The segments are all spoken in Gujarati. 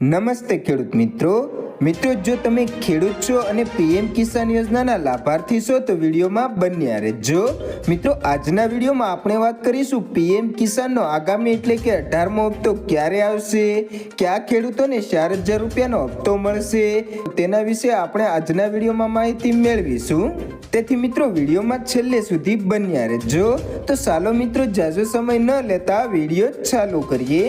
નમસ્તે ખેડૂત મિત્રો. મિત્રો, જો તમે ખેડૂત છો અને પીએમ કિસાન યોજનાના લાભાર્થી છો, તો વિડીયોમાં બન્યા રહેજો. મિત્રો, આજના વિડીયોમાં આપણે વાત કરીશું પીએમ કિસાનનો આગામી એટલે કે અઢારમો હપ્તો ક્યારે આવશે, કયા ખેડૂતોને ચાર હજાર રૂપિયાનો હપ્તો મળશે, તેના વિશે આપણે આજના વિડીયોમાં માહિતી મેળવીશું. તેથી મિત્રો, વિડીયોમાં છેલ્લે સુધી બન્યા રહેજો. તો ચાલો મિત્રો જાજો સમય ન લેતા વીડિયો ચાલુ કરીએ.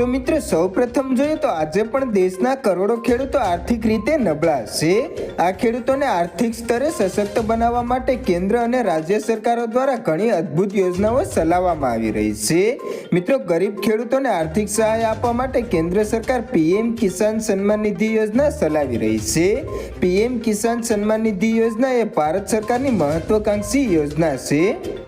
તો મિત્રો, સૌપ્રથમ જોઈએ તો આજે પણ દેશના કરોડો ખેડૂતો આર્થિક રીતે નબળા છે આ ખેડૂતોને આર્થિક સ્તરે સશક્ત બનાવવા માટે કેન્દ્ર અને રાજ્ય સરકારો દ્વારા ઘણી અદ્ભુત યોજનાઓ ચલાવવામાં આવી રહી છે. મિત્રો, ગરીબ ખેડૂતોને આર્થિક સહાય આપવા માટે કેન્દ્ર સરકાર પીએમ કિસાન સન્માન નિધિ યોજના ચલાવી રહી છે. પીએમ કિસાન સન્માન નિધિ યોજના એ ભારત સરકારની મહત્વાકાંક્ષી યોજના છે.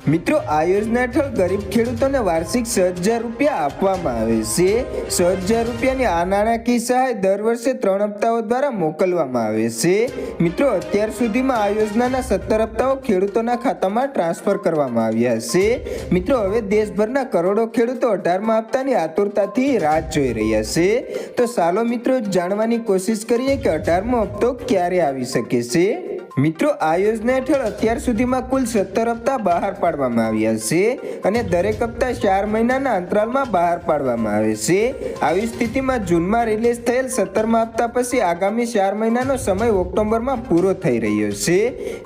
મિત્રો, આ યોજના હેઠળ ગરીબ ખેડૂતોને વાર્ષિક છ હજાર રૂપિયા આપવામાં આવે છે. છ હજાર રૂપિયાની આ નાણાકીય સહાય દર વર્ષે ત્રણ હપ્તાઓ દ્વારા મોકલવામાં આવે છે. મિત્રો, અત્યાર સુધીમાં આ યોજનાના સત્તર હપ્તાઓ ખેડૂતોના ખાતામાં ટ્રાન્સફર કરવામાં આવ્યા છે. મિત્રો, હવે દેશભરના કરોડો ખેડૂતો અઢારમા હપ્તાની આતુરતાથી રાહ જોઈ રહ્યા છે. તો ચાલો મિત્રો, જાણવાની કોશિશ કરીએ કે અઢારમો હપ્તો ક્યારે આવી શકે છે? મિત્રો, આ યોજના હેઠળ અત્યાર સુધીમાં કુલ સત્તર હપ્તા બહાર પાડવામાં આવ્યા છે અને દરેક હપ્તા ચાર મહિનાના અંતરાલમાં બહાર પાડવામાં આવે છે. આવી સ્થિતિમાં જૂનમાં રિલીઝ થયેલ સત્તરમા હપ્તા પછી આગામી ચાર મહિનાનો સમય ઓક્ટોબરમાં પૂરો થઈ રહ્યો છે.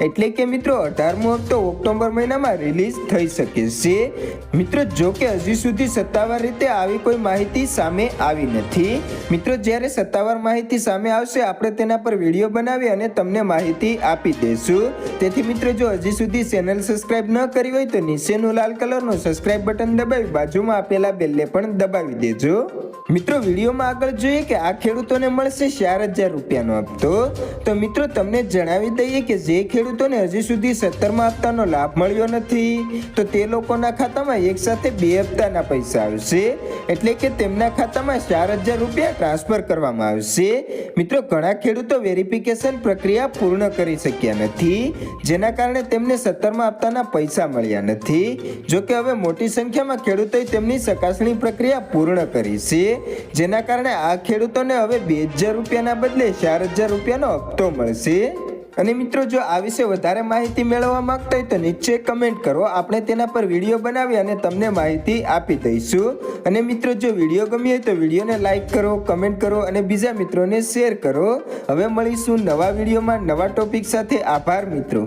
એટલે કે મિત્રો, અઢારમો હપ્તો ઓક્ટોબર મહિનામાં રિલીઝ થઈ શકે છે. મિત્રો, જો કે હજી સુધી સત્તાવાર રીતે આવી કોઈ માહિતી સામે આવી નથી. મિત્રો, જ્યારે સત્તાવાર માહિતી સામે આવશે, આપણે તેના પર વીડિયો બનાવી અને તમને માહિતી આપી દઈશું તેથી મિત્રો, જો હજી સુધી ચેનલ સબસ્ક્રાઇબ ન કરી હોય તો નીચેનું લાલ કલરનું સબસ્ક્રાઇબ બટન દબાવી, બાજુમાં આપેલા બેલને પણ દબાવી દેજો. મિત્રો, વિડીયોમાં આગળ જોઈએ કે આ ખેડૂતોને મળશે ચાર હજાર રૂપિયાનો હપ્તો. તો મિત્રો, તમને જણાવી દઈએ કે જે ખેડૂતોને હજી સુધી સત્તરમા હપ્તાનો લાભ મળ્યો નથી, તો તે લોકોના ખાતામાં એક સાથે બે હપ્તાના પૈસા આવશે. એટલે કે તેમના ખાતામાં ચાર હજાર રૂપિયા ટ્રાન્સફર કરવામાં આવશે. મિત્રો, ઘણા ખેડૂતો વેરિફિકેશન પ્રક્રિયા પૂર્ણ કરી શક્યા નથી. જેના કારણે તેમને સત્તરમાં હપ્તાના પૈસા મળ્યા નથી. જો કે હવે મોટી સંખ્યામાં ખેડૂતોએ તેમની ચકાસણી પ્રક્રિયા પૂર્ણ કરી છે. જેના કારણે આ ખેડૂતોને હવે બે હજાર રૂપિયાના બદલે ચાર હજાર રૂપિયાનો હપ્તો મળશે. અને મિત્રો, જો આ વિશે વધારે માહિતી મેળવવા માંગતા હોય તો નીચે કમેન્ટ કરો. આપણે તેના પર વીડિયો બનાવી અને તમને માહિતી આપી દઈશું. અને મિત્રો, જો વીડિયો ગમ્યો હોય તો વિડીયોને લાઈક કરો કમેન્ટ કરો અને બીજા મિત્રોને શેર કરો. હવે મળીશું નવા વિડીયોમાં નવા ટોપિક સાથે. આભાર, મિત્રો.